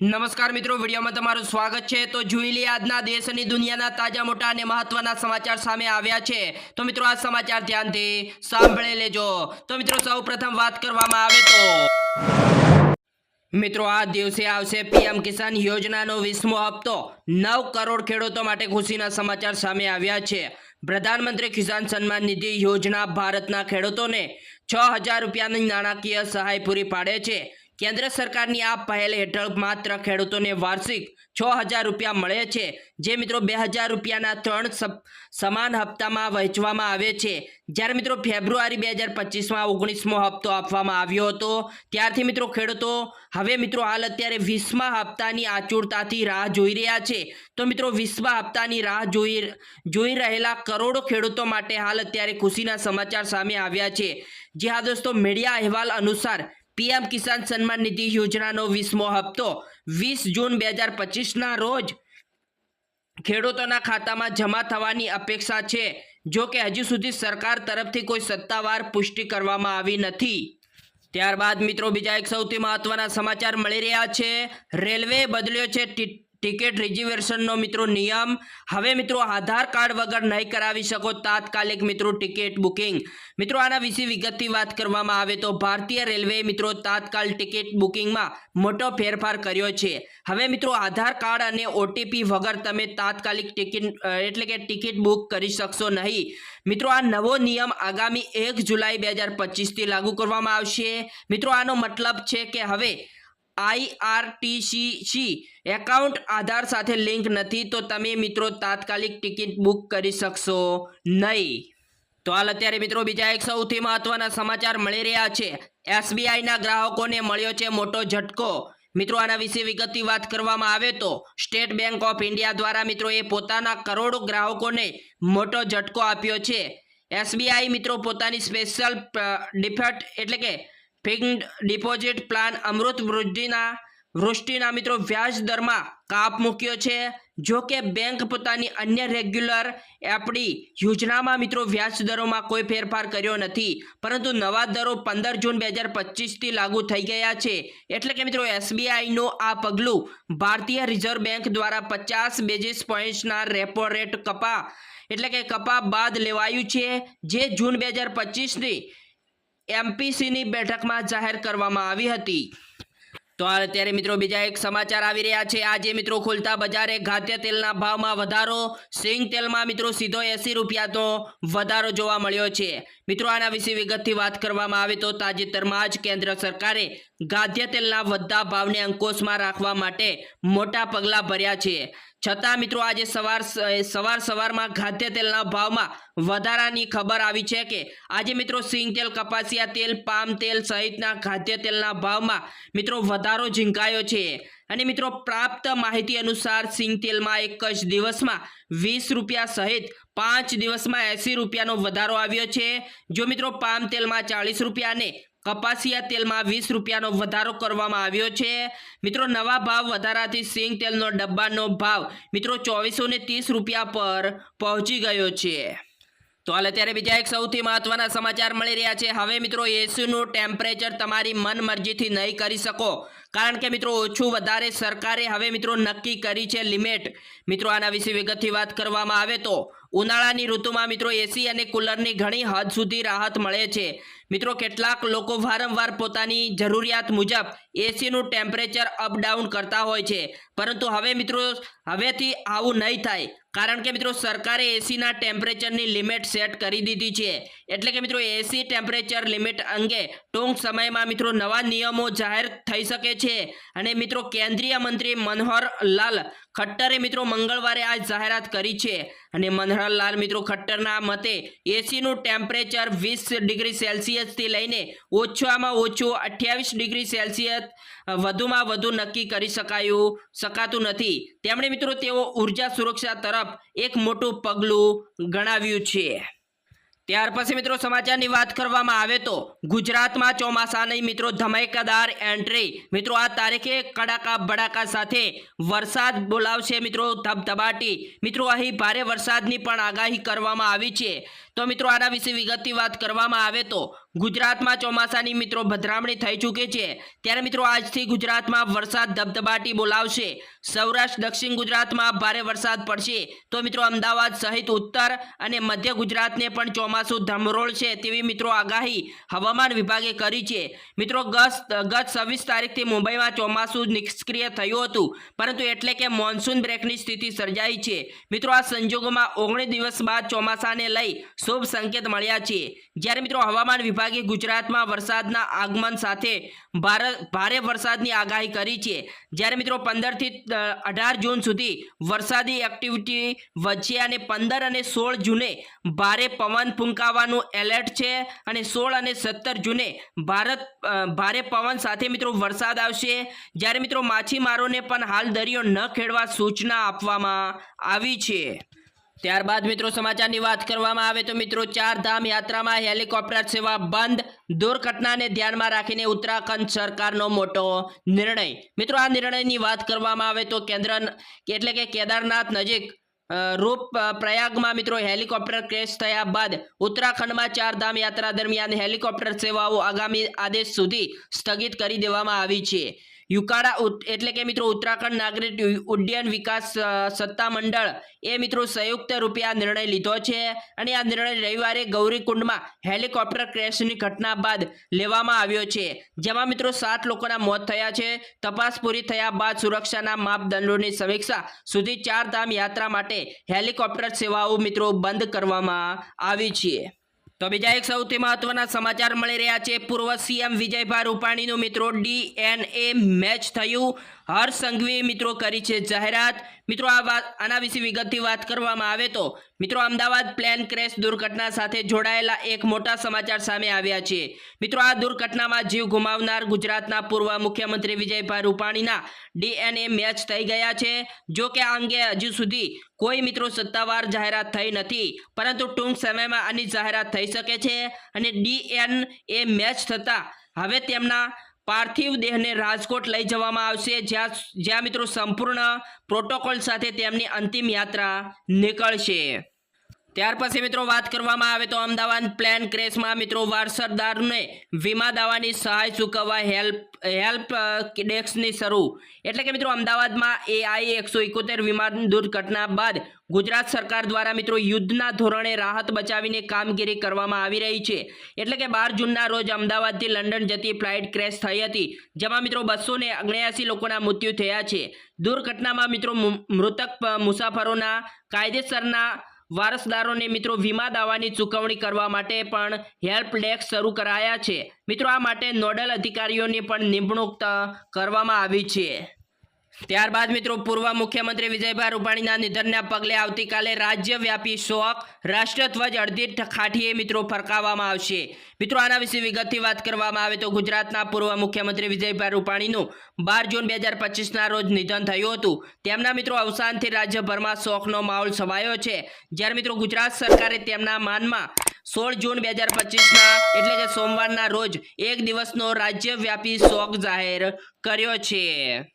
નમસ્કાર મિત્રો, વિડીયોમાં તમારું સ્વાગત છે. તો જોઈ લઈએ આજના દેશ અને દુનિયાના તાજા મોટા અને મહત્વના સમાચાર સામે આવ્યા છે. તો મિત્રો, આ સમાચાર ધ્યાનથી સાંભળી લેજો. તો મિત્રો સૌ પ્રથમ વાત કરવામાં આવે તો મિત્રો, આ દિવસે આવશે પીએમ કિસાન યોજનાનો વીસમો હપ્તો. નવ કરોડ ખેડૂતો માટે ખુશીના સમાચાર સામે આવ્યા છે. પ્રધાનમંત્રી કિસાન સન્માન નિધિ યોજના ભારતના ખેડૂતોને છ હજાર રૂપિયાની નાણાકીય સહાય પૂરી પાડે છે. કેન્દ્ર સરકારની આ પહેલ હેઠળ માત્ર ખેડૂતોને વાર્ષિક છ હજાર રૂપિયા મળે છે. જે મિત્રો બે હજાર રૂપિયાના ત્રણ સમાન હપ્તામાં વહેંચવામાં આવે છે. જ્યારે મિત્રો ફેબ્રુઆરી બે હજાર પચીસમાં ઓગણીસમો હપ્તો આપવામાં આવ્યો હતો, ત્યારથી મિત્રો ખેડૂતો હવે મિત્રો હાલ અત્યારે વીસમા હપ્તાની આચુરતાથી રાહ જોઈ રહ્યા છે. તો મિત્રો વીસમા હપ્તાની રાહ જોઈ જોઈ રહેલા કરોડો ખેડૂતો માટે હાલ અત્યારે ખુશીના સમાચાર સામે આવ્યા છે. જી હા દોસ્તો, મીડિયા અહેવાલ અનુસાર પીએમ કિસાન સન્માન નિધિ યોજનાનો વીસમો હપ્તો, વીસ જૂન બે હજાર પચીસના રોજ ખેડૂતોના ખાતામાં જમા થવાની અપેક્ષા છે, જો કે હજુ સુધી સરકાર તરફથી કોઈ સત્તાવાર પુષ્ટિ કરવામાં આવી નથી. ત્યારબાદ મિત્રો, બીજા એક સૌથી મહત્વના સમાચાર મળી રહ્યા છે. રેલવે બદલ્યો છે ટિકિટ રિઝર્વેશનનો મિત્રો નિયમ. હવે મિત્રો આધાર કાર્ડ વગર નહીં કરાવી શકો તાત્કાલિક મિત્રો ટિકિટ બુકિંગ. મિત્રો આના વિશે વિગતથી વાત કરવામાં આવે તો ભારતીય રેલવે મિત્રો તાત્કાલ ટિકિટ બુકિંગમાં મોટો ફેરફાર કર્યો છે. હવે મિત્રો આધાર કાર્ડ અને ઓટીપી વગર તમે તાત્કાલિક ટિકિટ એટલે કે ટિકિટ બુક કરી શકશો નહીં. મિત્રો આ નવો નિયમ આગામી એક જુલાઈ બે હજાર પચીસથી લાગુ કરવામાં આવશે. મિત્રો આનો મતલબ છે કે હવે આઈઆરટીસી એકાઉન્ટ આધાર સાથે લિંક નથી, તો તમે મિત્રો તાત્કાલિક ટિકિટ બુક કરી શકશો નહીં. તો હાલ અત્યારે મિત્રો બીજા એક સૌથી મહત્વના સમાચાર મળી રહ્યા છે. એસબીઆઈના ગ્રાહકોને મળ્યો છે મોટો ઝટકો. મિત્રો, આના વિશે વિગતથી વાત કરવામાં આવે તો સ્ટેટ બેંક ઓફ ઇન્ડિયા દ્વારા મિત્રો એ પોતાના કરોડો ગ્રાહકોને મોટો ઝટકો આપ્યો છે. એસબીઆઈ મિત્રો પોતાની સ્પેશિયલ ડિફેક્ટ એટલે કે ફિક્સ્ડ ડિપોઝિટ પ્લાન અમૃત વૃદ્ધિના વૃષ્ટિના મિત્રો વ્યાજ દરમાં કાપ મૂક્યો છે. જો કે બેંક પોતાની અન્ય રેગ્યુલર એફડી યોજનામાં મિત્રો વ્યાજ દરોમાં કોઈ ફેરફાર કર્યો નથી. પરંતુ નવા દરો પંદર જૂન બે હજાર પચીસથી લાગુ થઈ ગયા છે. એટલે કે મિત્રો એસબીઆઈનું આ પગલું ભારતીય રિઝર્વ બેંક દ્વારા પચાસ બેઝિસ પોઈન્ટ્સના રેપો રેટ કપા એટલે કે કપા બાદ લેવાયું છે. જે જૂન બે હજાર પચીસની એમપીસીની બેઠકમાં જાહેર કરવામાં આવી હતી. તો અત્યારે મિત્રો બીજા એક સમાચાર આવી રહ્યા છે. આજે મિત્રો ખુલતા બજારે ખાદ્ય તેલના ભાવમાં વધારો. સિંગ તેલમાં મિત્રો સીધો એસી રૂપિયાનો વધારો જોવા મળ્યો છે. મિત્રો આના વિશે વિગતથી વાત કરવામાં આવે તો તાજેતરમાં જ કેન્દ્ર સરકારે ખાદ્ય તેલના વધતા ભાવને અંકુશમાં રાખવા માટે મોટા પગલાં ભર્યા છે. છતાં મિત્રો આજે સવાર સવાર સવારમાં ખાદ્ય તેલના ભાવમાં વધારાની ખબર આવી છે કે આજે મિત્રો સિંગ તેલ, કપાસિયા તેલ, પામ તેલ સહિતના ખાદ્ય તેલના ભાવમાં મિત્રો વધારો ઝીંકાયો છે. અને મિત્રો પ્રાપ્ત માહિતી અનુસાર સિંગ તેલમાં એક જ દિવસમાં વીસ રૂપિયા સહિત પાંચ દિવસમાં એંસી રૂપિયાનો વધારો આવ્યો છે. જો મિત્રો પામ તેલમાં ચાલીસ રૂપિયા અને કપાસિયા તેલમાં વીસ રૂપિયાનો વધારો કરવામાં આવ્યો છે. મિત્રો, નવા ભાવ વધારાથી સિંગ તેલનો ડબ્બાનો ભાવ, મિત્રો, ચોવીસો ત્રીસ રૂપિયા પર પહોંચી ગયો છે. તો હાલ અત્યારે બીજા એક સૌથી મહત્વના સમાચાર મળી રહ્યા છે. હવે, મિત્રો, એસીનું ટેમ્પરેચર તમારી મન મરજીથી નહીં કરી શકો. કારણ કે, મિત્રો, ઓછું વધારે સરકારે હવે, મિત્રો, નક્કી કરી છે લિમિટ. મિત્રો, આના વિશે વિગતથી વાત કરવામાં આવે તો, ઉનાળાની ઋતુમાં, મિત્રો, એસી અને કુલરની ઘણી હદ સુધી રાહત મળે છે. મિત્રો, કેટલાક લોકો વારંવાર પોતાની જરૂરિયાત મુજબ એસીનું ટેમ્પરેચર અપ ડાઉન કરતા હોય છે. પરંતુ હવે મિત્રો, હવેથી આવું નહીં થાય. કારણ કે મિત્રો, સરકારે એસીના ટેમ્પરેચરની લિમિટ સેટ કરી દીધી છે. એટલે કે મિત્રો એસી ટેમ્પરેચર લિમિટ અંગે ટૂંક સમયમાં મિત્રો, નવા નિયમો જાહેર થઈ શકે છે. અને મિત્રો, કેન્દ્રીય મંત્રી મનોહરલાલ ખટ્ટરે મિત્રો, મંગળવારે આ જાહેરાત કરી છે. અને મનોહરલાલ મિત્રો, ખટ્ટરના મતે એસીનું ટેમ્પરેચર વીસ ડિગ્રી સેલ્સિયસથી લઈને ઓછામાં ઓછું અઠ્યાવીસ ડિગ્રી સેલ્સિયસ વધુમાં વધુ નક્કી કરી શકાયું, શકાતું નથી. તેમણે મિત્રો તેઓ ઊર્જા સુરક્ષા તરફ એક મોટું પગલું ગણાવ્યું છે. ત્યાર પછી મિત્રો સમાચારની વાત કરવામાં આવે તો ગુજરાતમાં ચોમાસાની મિત્રો ધમાકેદાર એન્ટ્રી. મિત્રો આ તારીખે કડાકા બડાકા સાથે વરસાદ બોલાવશે મિત્રો ધબધબાટી. મિત્રો અહીં ભારે વરસાદની પણ આગાહી કરવામાં આવી છે. તો મિત્રો આના વિશે વિગતથી વાત કરવામાં આવે તો ગુજરાતમાં ચોમાસાની મિત્રો ભદ્રામણી થઈ ચૂકી છે. ત્યારે મિત્રો આજથી ગુજરાતમાં વરસાદ ધબધબાટી બોલાવશે. સૌરાષ્ટ્ર, દક્ષિણ ગુજરાતમાં ભારે વરસાદ પડશે. તો મિત્રો અમદાવાદ સહિત ઉત્તર અને મધ્ય ગુજરાતને પણ ચોમાસું ધમરોળશે તેવી મિત્રો આગાહી હવામાન વિભાગે કરી છે. મિત્રો ગત ગત છવ્વીસ તારીખથી મુંબઈમાં ચોમાસું નિષ્ક્રિય થયું હતું. પરંતુ એટલે કે મોન્સૂન બ્રેકની સ્થિતિ સર્જાઈ છે. મિત્રો આ સંજોગોમાં ઓગણીસ દિવસ બાદ ચોમાસાને લઈ શુભ સંકેત મળ્યા છે. જ્યારે મિત્રો હવામાન વિભાગે ગુજરાતમાં વરસાદના આગમન સાથે ભારે વરસાદની આગાહી કરી છે. જ્યારે મિત્રો પંદરથી અઢાર જૂન સુધી વરસાદી એક્ટિવિટી વચ્ચે અને પંદર અને સોળ જૂને ભારે પવન ફૂંકાવાનું એલર્ટ છે અને સોળ અને સત્તર જૂને ભારત ભારે પવન સાથે મિત્રો વરસાદ આવશે. જ્યારે મિત્રો માછીમારોને પણ હાલ દરિયો ન ખેડવા સૂચના આપવામાં આવી છે. ત્યારબાદ મિત્રો સમાચારની વાત કરવામાં આવે તો મિત્રો ચાર ધામ યાત્રામાં હેલિકોપ્ટર સેવા બંધ. દુર્ઘટનાને ધ્યાનમાં રાખીને ઉત્તરાખંડ સરકારનો મોટો નિર્ણય. મિત્રો આ નિર્ણયની વાત કરવામાં આવે તો કેન્દ્ર એટલે કે કેદારનાથ નજીક રૂપ પ્રયાગમાં મિત્રો હેલિકોપ્ટર ક્રેશ થયા બાદ ઉત્તરાખંડમાં ચાર ધામ યાત્રા દરમિયાન હેલિકોપ્ટર સેવાઓ આગામી આદેશ સુધી સ્થગિત કરી દેવામાં આવી છે. ઉત- એટલે કે મિત્રો ઉત્તરાખંડ નાગરિક ઉડ્ડયન વિકાસ સત્તા મંડળ એ મિત્રો સંયુક્ત રૂપે આ નિર્ણય લીધો છે અને આ નિર્ણય રવિવારે ગૌરીકુંડમાં હેલિકોપ્ટર ક્રેશની ઘટના બાદ લેવામાં આવ્યો છે. જેમાં મિત્રો સાત લોકોના મોત થયા છે. તપાસ પૂરી થયા બાદ સુરક્ષાના માપદંડોની સમીક્ષા સુધી ચારધામ યાત્રા માટે હેલિકોપ્ટર સેવાઓ મિત્રો બંધ કરવામાં આવી છે. તો બીજા એક સૌથી મહત્વના સમાચાર મળી રહ્યા છે. પૂર્વ સીએમ વિજયભાઈ રૂપાણીનું મિત્રો ડીએનએ મેચ થયું. હર્ષ સંઘવીએ મિત્રો કરી છે જાહેરાત. મિત્રો, આ વાત, આના વિશે વિગતથી વાત કરવામાં આવે તો, મિત્રો, અમદાવાદ પ્લેન ક્રેશ દુર્ઘટના સાથે જોડાયેલા એક મોટા સમાચાર સામે આવ્યા છે. મિત્રો, આ દુર્ઘટનામાં જીવ ગુમાવનાર ગુજરાતના પૂર્વ મુખ્યમંત્રી વિજયભાઈ રૂપાણીના ડીએનએ મેચ થઈ ગયા છે. જો કે આ અંગે હજુ સુધી કોઈ મિત્રો સત્તાવાર જાહેરાત થઈ નથી, પરંતુ ટૂંક સમયમાં આની જાહેરાત થઈ શકે છે અને ડીએનએ મેચ થતાં હવે તેમના પાર્થિવ દેહને રાજકોટ લઈ જવામાં આવશે. જ્યાં જ્યાં મિત્રો સંપૂર્ણ પ્રોટોકોલ સાથે તેમની અંતિમ યાત્રા નીકળશે. ત્યાર પછી મિત્રો વાત કરવામાં આવે તો અમદાવાદ પ્લેન ક્રેશમાં મિત્રો વારસદારને વીમા દાવાની સહાય ચૂકવવા હેલ્પ હેલ્પ ડેસ્કની શરૂ. એટલે કે મિત્રો અમદાવાદમાં એઆઈ એકસો એકોતેર વિમાન દુર્ઘટના બાદ ગુજરાત સરકાર દ્વારા મિત્રો યુદ્ધના ધોરણે રાહત બચાવીને કામગીરી કરવામાં આવી રહી છે. એટલે કે બાર જૂનના રોજ અમદાવાદથી લંડન જતી ફ્લાઇટ ક્રેશ થઈ હતી, જેમાં મિત્રો બસો ને લોકોના મૃત્યુ થયા છે. દુર્ઘટનામાં મિત્રો મૃતક મુસાફરોના કાયદેસરના વારસદારોને મિત્રો વીમા દાવાની ચૂકવણી કરવા માટે પણ હેલ્પ ડેસ્ક શરૂ કરાયા છે. મિત્રો, આ માટે નોડલ અધિકારીઓની પણ નિમણૂક કરવામાં આવી છે. ત્યારબાદ મિત્રો પૂર્વ મુખ્યમંત્રી વિજયભાઈ રૂપાણીના નિધનના પગલે આવતીકાલે રાજ્યવ્યાપી શોક, રાષ્ટ્રધ્વજ અડધી ખાઠીએ મિત્રો ફરકાવવામાં આવશે. મિત્રો આના વિશે વિગતથી વાત કરવામાં આવે તો ગુજરાતના પૂર્વ મુખ્યમંત્રી વિજયભાઈ રૂપાણીનું બાર જૂન બે હજાર પચીસના રોજ નિધન થયું હતું. તેમના મિત્રો અવસાનથી રાજ્યભરમાં શોકનો માહોલ છવાયો છે. જ્યારે મિત્રો ગુજરાત સરકારે તેમના માનમાં સોળ જૂન બે હજાર પચીસના, એટલે કે સોમવારના રોજ એક દિવસનો રાજ્યવ્યાપી શોક જાહેર કર્યો છે.